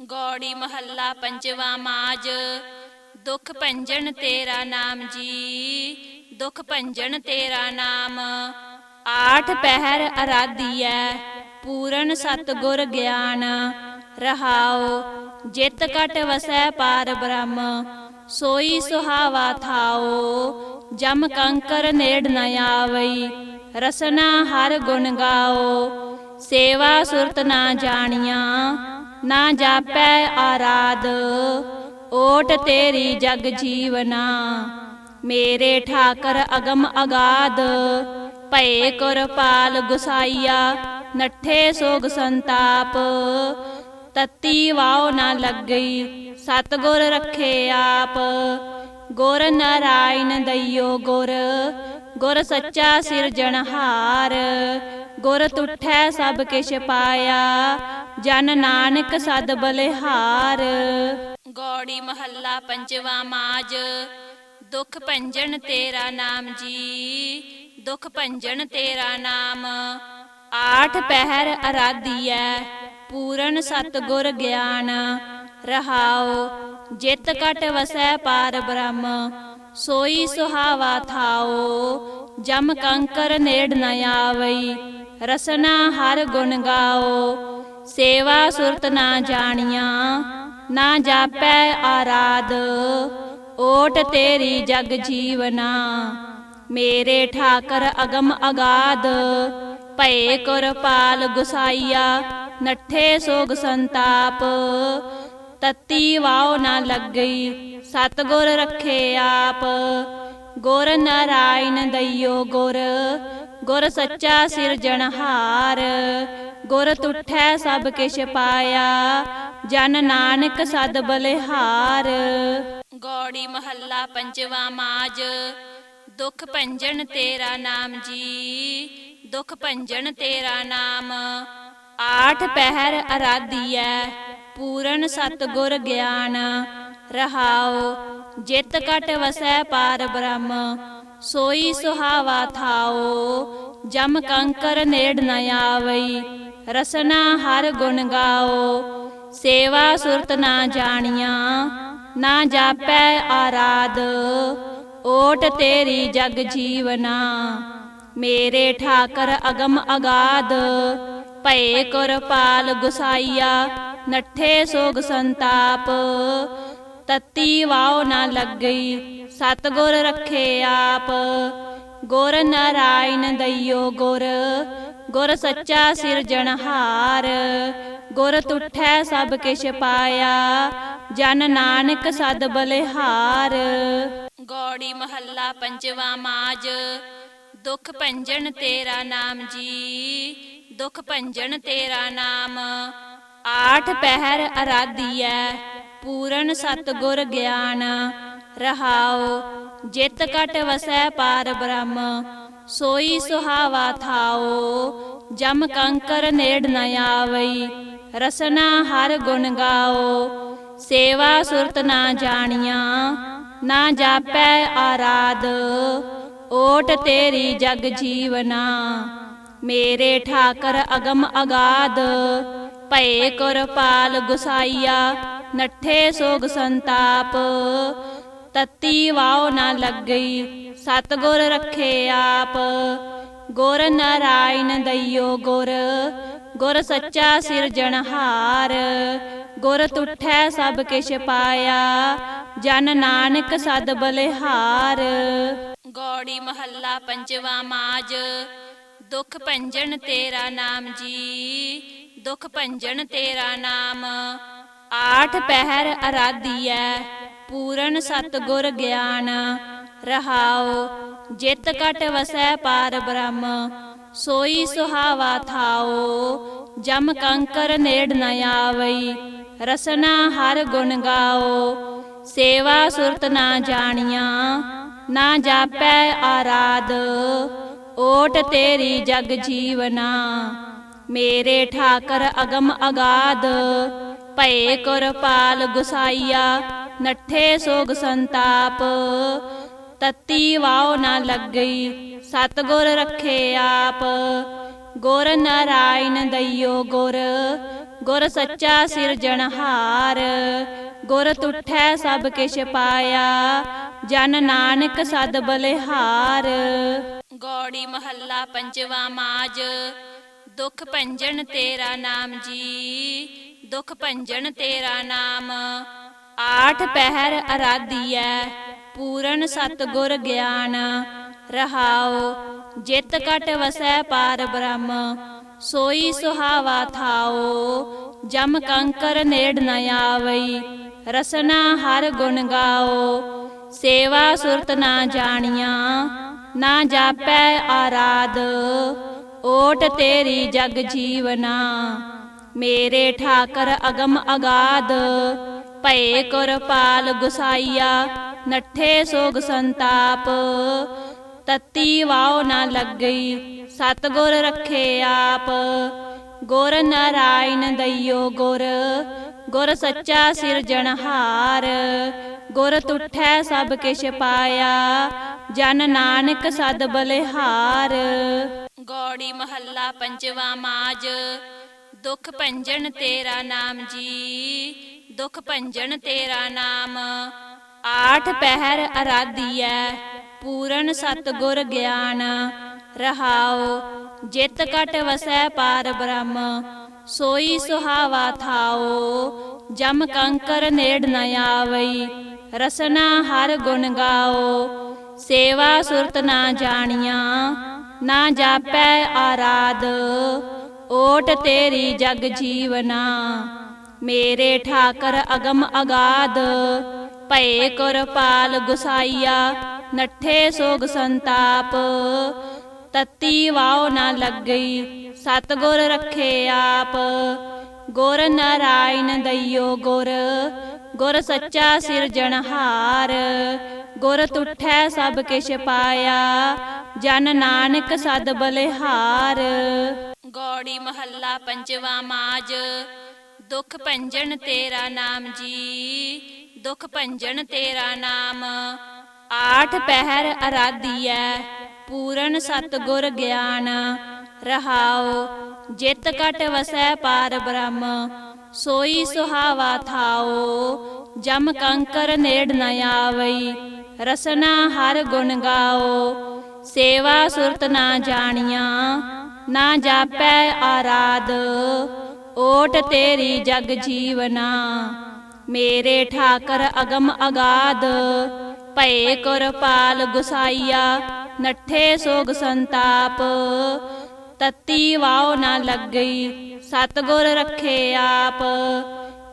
ਗੌੜੀ ਮਹੱਲਾ ਪੰਜਵਾ ਮਾਜ। ਦੁਖ ਭੰਜਨ ਤੇਰਾ ਨਾਮ ਜੀ, ਦੁਖ ਭੰਜਨ ਤੇਰਾ ਨਾਮ। ਆਠ ਪਹਿਰ ਅਰਾਧੀਐ, ਪੂਰਨ ਸਤਗੁਰ ਗਿਆਨ। ਰਹਾਉ, ਜਿਤ ਕਟ ਵਸੈ ਪਾਰ ਬ੍ਰਹਮ। ਸੋਈ ਸੁਹਾਵਾ ਥਾਓ ਜਮ ਕੰਕਰ ਨੇੜ ਨ ਆਵਈ। ਰਸਨਾ ਹਰ ਗੁਣ ਗਾਓ ਸੇਵਾ ਸੁਰਤ ਨਾ ਜਾਣੀਆਂ। ਨਾ ਜਾਪੈ ਆਰਾਧ, ਓਟ ਤੇਰੀ ਜਗ ਜੀਵਨਾ। ਮੇਰੇ ਠਾਕਰ ਅਗਮ ਅਗਾਧ, ਭਏ ਕੁਰਪਾਲ ਗੁਸਾਈਆ, ਨੱਠੇ ਸੋਗ ਸੰਤਾਪ। ਤਤੀ ਵਾਉ ਨਾ ਲੱਗਈ, ਸਤਗੁਰ ਰੱਖੇ ਆਪ। ਗੁਰ ਨਾਰਾਇਣ ਦਈਓ ਗੁਰ ਗੁਰ ਸੱਚਾ ਸਿਰਜਣਹਾਰ ਗੁਰ ਤੁਠੈ ਸਭ ਕਿਛ ਪਾਇਆ, ਜਨ ਨਾਨਕ ਸਦ ਬਲਿਹਾਰ। ਗੌੜੀ ਮਹੱਲਾ ਪੰਜਵਾ ਮਾਜ, ਦੁਖ ਭੰਜਨ ਤੇਰਾ ਨਾਮ ਜੀ, ਦੁਖ ਭੰਜਨ ਤੇਰਾ ਨਾਮ। ਆਠ ਪਹਿਰ ਅਰਾਧੀਐ, ਪੂਰਨ ਸਤਗੁਰ ਗਿਆਨ। ਰਹਾਓ ਜਿਤ ਕਟ ਵਸੈ ਪਾਰ ਬ੍ਰਹਮ। ਸੋਈ ਸੁਹਾਵਾ ਥਾਓ, ਜਮ ਕੰਕਰ ਨੇੜ ਨ ਆਵਈ, ਰਸਨਾ ਹਰ ਗੁਣ ਗਾਓ। ਸੇਵਾ ਸੁਰਤ ਨਾ ਜਾਣੀਆਂ, ਨਾ ਜਾਪੈ ਆਰਾਧ, ਓਟ ਤੇਰੀ ਜਗ ਜੀਵਨਾ। ਮੇਰੇ ਠਾਕਰ ਅਗਮ ਅਗਾਦ ਭਏ ਕੁਰਪਾਲ ਗੁਸਾਈਆ, ਨੱਠੇ ਸੋਗ ਸੰਤਾਪ। ਤਤੀ ਵਾਉ ਨਾ ਲੱਗਈ ਸਤਗੁਰ ਰੱਖੇ ਆਪ। ਗੁਰ ਨਾਰਾਇਣ ਦਈਓ ਗੁਰ। ਗੁਰ ਸੱਚਾ ਸਿਰਜਣਹਾਰ ਗੁਰ ਤੁਠੈ ਸਭ ਕਿਛ ਪਾਇਆ। ਜਨ ਨਾਨਕ ਸਦ ਬਲਿਹਾਰ। ਗੌੜੀ ਮਹੱਲਾ ਪੰਜਵਾ ਮਾਜ। ਦੁਖ ਭੰਜਨ ਤੇਰਾ ਨਾਮ ਜੀ। ਦੁਖ ਭੰਜਨ ਤੇਰਾ ਨਾਮ। ਆਠ ਪਹਿਰ ਅਰਾਧੀਐ। ਪੂਰਨ ਸਤਗੁਰ ਗਿਆਨ। ਰਹਾਉ, ਜਿਤ ਕਟ ਵਸੈ ਪਾਰ ਬ੍ਰਹਮ, ਸੋਈ ਸੁਹਾਵਾ ਥਾਓ ਜਮ ਕੰਕਰ ਨੇੜ ਨ ਆਵਈ, ਰਸਨਾ ਹਰ ਗੁਣ ਗਾਓ ਸੇਵਾ ਸੁਰਤ ਨਾ ਜਾਣੀਆਂ, ਨਾ ਜਾਪੈ ਆਰਾਧ, ਓਟ ਤੇਰੀ ਜਗ ਜੀਵਨਾ, ਮੇਰੇ ਠਾਕਰ ਅਗਮ ਅਗਾਧ, ਭਏ ਕੁਰਪਾਲ ਗੁਸਾਈਆ, ਨੱਠੇ ਸੋਗ ਸੰਤਾਪ ਤਤੀ ਵਾਉ ਨਾ ਲੱਗਈ। ਸਤਗੁਰ ਰੱਖੇ ਆਪ। ਗੁਰ ਨਾਰਾਇਣ ਦਈਓ ਗੁਰ। ਗੁਰ ਸੱਚਾ ਸਿਰਜਣਹਾਰ ਗੁਰ ਤੁਠੈ ਸਭ ਕਿਛ ਪਾਇਆ। ਜਨ ਨਾਨਕ ਸਦ ਬਲਿਹਾਰ। ਗੌੜੀ ਮਹੱਲਾ ਪੰਜਵਾ ਮਾਜ। ਦੁਖ ਭੰਜਨ ਤੇਰਾ ਨਾਮ ਜੀ। ਦੁਖ ਭੰਜਨ ਤੇਰਾ ਨਾਮ। ਆਠ ਪਹਿਰ ਅਰਾਧੀਐ। ਪੂਰਨ ਸਤਗੁਰ ਗਿਆਨ, ਰਹਾਉ, ਜਿਤ ਕਟ ਵਸੈ ਪਾਰ ਬ੍ਰਹਮ, ਸੋਈ ਸੁਹਾਵਾ ਥਾਓ ਜਮ ਕੰਕਰ ਨੇੜ ਨ ਆਵਈ, ਰਸਨਾ ਹਰ ਗੁਣ ਗਾਓ ਸੇਵਾ ਸੁਰਤ ਨਾ ਜਾਣੀਆਂ, ਨਾ ਜਾਪੈ ਆਰਾਧ, ਓਟ ਤੇਰੀ ਜਗ ਜੀਵਨਾ, ਮੇਰੇ ਠਾਕਰ ਅਗਮ ਅਗਾਧ, ਭਏ ਕੁਰਪਾਲ ਗੁਸਾਈਆ ਨੱਠੇ ਸੋਗ ਸੰਤਾਪ, ਤਤੀ ਵਾਉ ਨਾ ਲੱਗਈ, ਸਤਗੁਰ ਰੱਖੇ ਆਪ। ਗੁਰ ਨਾਰਾਇਣ ਦਈਓ ਗੁਰ ਗੁਰ ਸੱਚਾ ਸਿਰਜਣਹਾਰ ਗੁਰ ਤੁਠੈ ਸਭ ਕਿਛ ਪਾਇਆ, ਜਨ ਨਾਨਕ ਸਦ ਬਲਿਹਾਰ। ਗੋੜੀ ਮਹੱਲਾ ਪੰਜਵਾ ਮਾਜ, ਦੁਖ ਭੰਜਨ ਤੇਰਾ ਨਾਮ ਜੀ, ਦੁਖ ਭੰਜਨ ਤੇਰਾ ਨਾਮ। ਆਠ ਪਹਿਰ ਅਰਾਧੀਐ, ਪੂਰਨ ਸਤਗੁਰ ਗਿਆਨ। ਰਹਾਉ, ਜਿਤ ਕਟ ਵਸੈ ਪਾਰ ਬ੍ਰਹਮ, ਸੋਈ ਸੁਹਾਵਾ ਥਾਓ ਜਮ ਕੰਕਰ ਨੇੜ ਨ ਆਵਈ, ਰਸਨਾ ਹਰ ਗੁਣ ਗਾਓ ਸੇਵਾ ਸੁਰਤ ਨਾ ਜਾਣੀਆਂ, ਨਾ ਜਾਪੈ ਆਰਾਧ। ਓਟ ਤੇਰੀ ਜਗ ਜੀਵਨਾ, ਮੇਰੇ ਠਾਕਰ ਅਗਮ ਅਗਾਧ। ਭਏ ਕੁਰਪਾਲ ਗੁਸਾਈਆ, ਨੱਠੇ ਸੋਗ ਸੰਤਾਪ। ਤਤੀ ਵਾਉ ਨਾ ਲੱਗਈ, ਸਤਗੁਰ ਰੱਖੇ ਆਪ। ਗੁਰ ਨਾਰਾਇਣ ਦਈਓ ਗੁਰ ਗੁਰ ਸੱਚਾ ਸਿਰਜਣਹਾਰ ਗੁਰ ਤੁਠੈ ਸਭ ਕਿਛ ਪਾਇਆ, ਜਨ ਨਾਨਕ ਸਦ ਬਲਿਹਾਰ। ਗੋੜੀ ਮਹੱਲਾ ਪੰਜਵਾ ਮਾਜ, ਦੁਖ ਭੰਜਨ ਤੇਰਾ ਨਾਮ ਜੀ। ਦੁਖ ਭੰਜਨ ਤੇਰਾ ਨਾਮ। ਆਠ ਪਹਿਰ ਅਰਾਧੀਐ, ਪੂਰਨ ਸਤਗੁਰ ਗਿਆਨ। ਰਹਾਉ, ਜਿਤ ਕਟ ਵਸੈ ਪਾਰ ਬ੍ਰਹਮ। ਸੋਈ ਸੁਹਾਵਾ ਥਾਓ ਜਮ ਕੰਕਰ ਨੇੜ ਨ ਆਵਈ। ਰਸਨਾ ਹਰ ਗੁਣ ਗਾਓ ਸੇਵਾ ਸੁਰਤ ਨਾ ਜਾਣੀਆਂ, ਨਾ ਜਾਪੈ ਆਰਾਧ। ਓਟ ਤੇਰੀ ਜਗ ਜੀਵਨਾ। ਮੇਰੇ ਠਾਕਰ ਅਗਮ ਅਗਾਧ ਭਏ ਕੁਰਪਾਲ ਗੁਸਾਈਆ, ਨੱਠੇ ਸੋਗ ਸੰਤਾਪ। ਤਤੀ ਵਾਉ ਨਾ ਲੱਗਈ, ਸਤਗੁਰ ਰੱਖੇ ਆਪ। ਗੁਰ ਨਾਰਾਇਣ ਦਈਓ ਗੁਰ ਗੁਰ ਸੱਚਾ ਸਿਰਜਣਹਾਰ ਗੁਰ ਤੁਠੈ ਸਭ ਕਿਛ ਪਾਇਆ, ਜਨ ਨਾਨਕ ਸਦ ਬਲਿਹਾਰ। ਗੋੜੀ ਮਹੱਲਾ ਪੰਜਵਾ ਮਾਜ ਦੁਖ ਭੰਜਨ ਤੇਰਾ ਨਾਮ ਜੀ। ਦੁਖ ਭੰਜਨ ਤੇਰਾ ਨਾਮ। ਆਠ ਪਹਿਰ ਅਰਾਧੀਐ, ਪੂਰਨ ਸਤਗੁਰ ਗਿਆਨ। ਰਹਾਉ, ਜਿਤ ਕਟ ਵਸੈ ਪਾਰ ਬ੍ਰਹਮ। ਸੋਈ ਸੁਹਾਵਾ ਥਾਓ ਜਮ ਕੰਕਰ ਨੇੜ ਨ ਆਵਈ। ਰਸਨਾ ਹਰ ਗੁਣ ਗਾਓ ਸੇਵਾ ਸੁਰਤ ਨਾ ਜਾਣੀਆਂ। ਨਾ ਜਾਪੈ ਆਰਾਧ। ਓਟ ਤੇਰੀ ਜਗ ਜੀਵਨਾ। ਮੇਰੇ ਠਾਕਰ ਅਗਮ ਅਗਾਧ ਭਏ ਕੁਰਪਾਲ ਗੁਸਾਈਆ, ਨੱਠੇ ਸੋਗ ਸੰਤਾਪ। ਤਤੀ ਵਾਉ ਨਾ ਲੱਗਈ, ਸਤਗੁਰ ਰੱਖੇ ਆਪ। ਗੁਰ ਨਾਰਾਇਣ ਦਈਓ ਗੁਰ ਗੁਰ ਸੱਚਾ ਸਿਰਜਣਹਾਰ ਗੁਰ ਤੁਠੈ ਸਭ ਕਿਛ ਪਾਇਆ, ਜਨ ਨਾਨਕ ਸਦ ਬਲਿਹਾਰ। ਗੌੜੀ ਮਹੱਲਾ ਪੰਜਵਾ ਮਾਜ। ਦੁਖ ਭੰਜਨ ਤੇਰਾ ਨਾਮ ਜੀ, ਦੁਖ ਭੰਜਨ ਤੇਰਾ ਨਾਮ। ਆਠ ਪਹਿਰ ਅਰਾਧੀਐ, ਪੂਰਨ ਸਤਗੁਰ ਗਿਆਨ। ਰਹਾਉ, ਜਿਤ ਕਟ ਵਸੈ ਪਾਰ ਬ੍ਰਹਮ। ਸੋਈ ਸੁਹਾਵਾ ਥਾਓ ਜਮ ਕੰਕਰ ਨੇੜ ਨ ਆਵਈ। ਰਸਨਾ ਹਰ ਗੁਣ ਗਾਓ ਸੇਵਾ ਸੁਰਤ ਨਾ ਜਾਣੀਆਂ ਨਾ ਜਾਪੈ ਆਰਾਧ, ਓਟ ਤੇਰੀ ਜਗ ਜੀਵਨਾ। ਮੇਰੇ ਠਾਕਰ ਅਗਮ ਅਗਾਧ, ਭਏ ਕੁਰਪਾਲ ਗੁਸਾਈਆ, ਨੱਠੇ ਸੋਗ ਸੰਤਾਪ। ਤਤੀ ਵਾਉ ਨਾ ਲੱਗਈ, ਸਤਗੁਰ ਰੱਖੇ ਆਪ।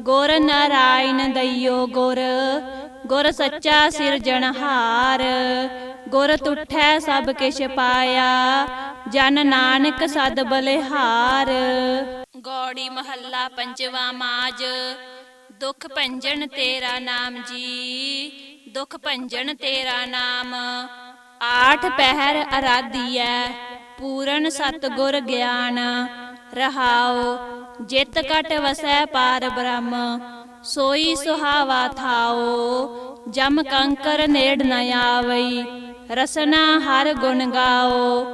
ਗੁਰ ਨਾਰਾਇਣ ਦਈਓ ਗੁਰ ਗੁਰ ਸੱਚਾ ਸਿਰਜਣਹਾਰ ਗੁਰ ਤੁਠੈ ਸਭ ਕਿਛ ਪਾਇਆ, ਜਨ ਨਾਨਕ ਸਦ ਬਲਿਹਾਰ। ਗੌੜੀ ਮਹੱਲਾ ਪੰਜਵਾ ਮਾਜ, ਦੁਖ ਭੰਜਨ ਤੇਰਾ ਨਾਮ ਜੀ, ਦੁਖ ਭੰਜਨ ਤੇਰਾ ਨਾਮ। ਆਠ ਪਹਿਰ ਅਰਾਧੀਐ, ਪੂਰਨ ਸਤਗੁਰ ਗਿਆਨ। ਰਹਾਉ, ਜਿਤ ਕਟ ਵਸੈ ਪਾਰ ਬ੍ਰਹਮ। ਸੋਈ ਸੁਹਾਵਾ ਥਾਓ, ਜਮ ਕੰਕਰ ਨੇੜ ਨ ਆਵਈ, ਰਸਨਾ ਹਰ ਗੁਣ ਗਾਓ।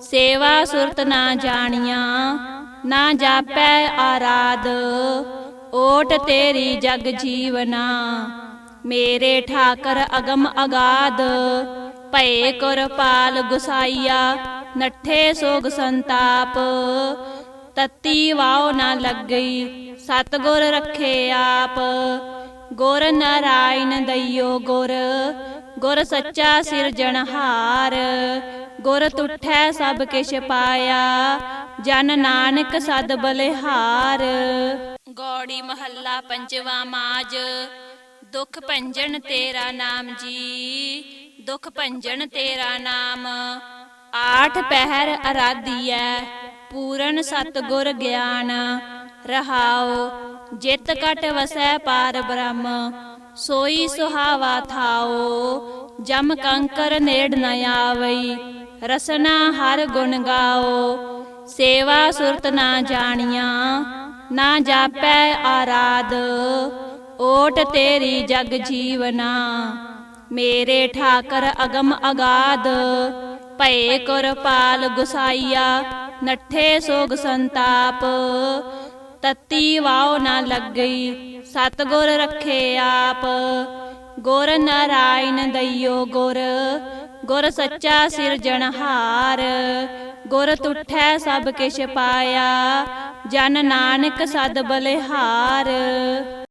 ਸੇਵਾ ਸੁਰਤ ਨਾ ਜਾਣੀਆਂ, ਨਾ ਜਾਪੈ ਆਰਾਧ, ਓਟ ਤੇਰੀ ਜਗ ਜੀਵਨਾ। ਮੇਰੇ ਠਾਕਰ ਅਗਮ ਅਗਾਦ ਭਏ ਕੁਰਪਾਲ ਗੁਸਾਈਆ, ਨੱਠੇ ਸੋਗ ਸੰਤਾਪ। ਤਤੀ ਵਾਉ ਨਾ ਲੱਗਈ ਸਤਗੁਰ ਰੱਖੇ ਆਪ। ਗੁਰ ਨਾਰਾਇਣ ਦਈਓ ਗੁਰ। ਗੁਰ ਸੱਚਾ ਸਿਰਜਣਹਾਰ ਗੁਰ ਤੁਠੈ ਸਭ ਕਿਛ ਪਾਇਆ। ਜਨ ਨਾਨਕ ਸਦ ਬਲਿਹਾਰ। ਗੋੜੀ ਮਹੱਲਾ ਪੰਜਵਾ ਮਾਜ। ਦੁਖ ਭੰਜਨ ਤੇਰਾ ਨਾਮ ਜੀ। ਦੁਖ ਭੰਜਨ ਤੇਰਾ ਨਾਮ। ਆਠ ਪਹਿਰ ਅਰਾਧੀਐ। ਪੂਰਨ ਸਤਗੁਰ ਗਿਆਨ। ਰਹਾਉ, ਜਿਤ ਕਟ ਵਸੈ ਪਾਰ ਬ੍ਰਹਮ, ਸੋਈ ਸੁਹਾਵਾ ਥਾਓ ਜਮ ਕੰਕਰ ਨੇੜ ਨ ਆਵਈ, ਰਸਨਾ ਹਰ ਗੁਣ ਗਾਓ ਸੇਵਾ ਸੁਰਤ ਨਾ ਜਾਣੀਆਂ, ਨਾ ਜਾਪੈ ਆਰਾਧ, ਓਟ ਤੇਰੀ ਜਗ ਜੀਵਨਾ, ਮੇਰੇ ਠਾਕਰ ਅਗਮ ਅਗਾਧ, ਭਏ ਕੁਰਪਾਲ ਗੁਸਾਈਆ, ਨੱਠੇ ਸੋਗ ਸੰਤਾਪ ਤਤੀ ਵਾਉ ਨਾ ਲੱਗਈ, ਸਤਗੁਰ ਰੱਖੇ ਆਪ। ਗੁਰ ਨਾਰਾਇਣ ਦਈਓ ਗੁਰ ਗੁਰ ਸੱਚਾ ਸਿਰਜਣਹਾਰ ਗੁਰ ਤੁਠੈ ਸਭ ਕਿਛ ਪਾਇਆ, ਜਨ ਨਾਨਕ ਸਦ ਬਲਿਹਾਰ।